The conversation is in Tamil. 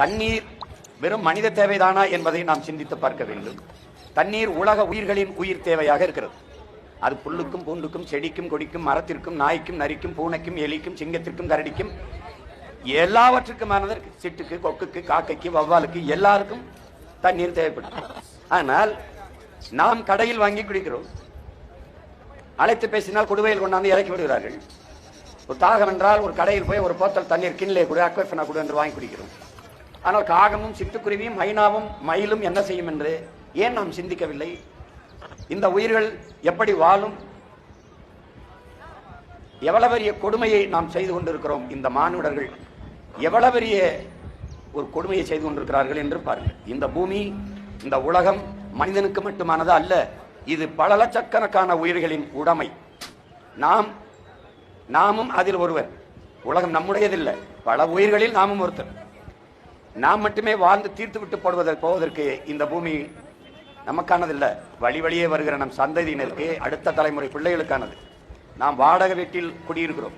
தண்ணீர் வெறும் மனித தேவைதானா என்பதை நாம் சிந்தித்து பார்க்க வேண்டும். தண்ணீர் உலக உயிர்களின் உயிர் தேவையாக இருக்கிறது. அது புல்லுக்கும் பூண்டுக்கும் செடிக்கும் கொடிக்கும் மரத்திற்கும் நாய்க்கும் நரிக்கும் பூனைக்கும் எலிக்கும் சிங்கத்திற்கும் கரடிக்கும் எல்லாவற்றுக்குமானது இருக்கு. சிட்டுக்கு கொக்குக்கு காக்கைக்கு வவ்வாலுக்கு எல்லாருக்கும் தண்ணீர் தேவைப்படும் ஆனால் நாம் கடையில் வாங்கி குடிக்கிறோம். அழைத்து பேசினால் குடுவையில் கொண்டாந்து இறக்கி விடுகிறார்கள். ஒரு தாகம் என்றால் ஒரு கடையில் போய் ஒரு போத்தல் தண்ணீர் கிண்ணிலே கொடு அக்வஃபனா கொடு என்று வாங்கி குடிக்கிறோம். ஆனால் காகமும் சிட்டுக்குருவியும் மைனாவும் மயிலும் என்ன செய்யும் என்று ஏன் நாம் சிந்திக்கவில்லை? இந்த உயிர்கள் எப்படி வாழும்? எவ்வளவு பெரிய கொடுமையை நாம் செய்து கொண்டிருக்கிறோம்? இந்த மானுடர்கள் எவ்வளவு பெரிய ஒரு கொடுமையை செய்து கொண்டிருக்கிறார்கள் என்று பாருங்கள். இந்த பூமி இந்த உலகம் மனிதனுக்கு மட்டுமானது அல்ல இது பல லட்சக்கணக்கான உயிர்களின் உடைமை. நாம் நாமும் அதில் ஒருவர். உலகம் நம்முடையதில்லை. பல உயிர்களில் நாமும் ஒருத்தர். நாம் மட்டுமே வாழ்ந்து தீர்த்து விட்டு போடுவதற்கு போவதற்கு இந்த பூமி நமக்கானதில்ல. வழி வழியே வருகிற நம் சந்ததியினருக்கு அடுத்த தலைமுறை பிள்ளைகளுக்கானது. நாம் வாடகை வீட்டில் குடியிருக்கிறோம்.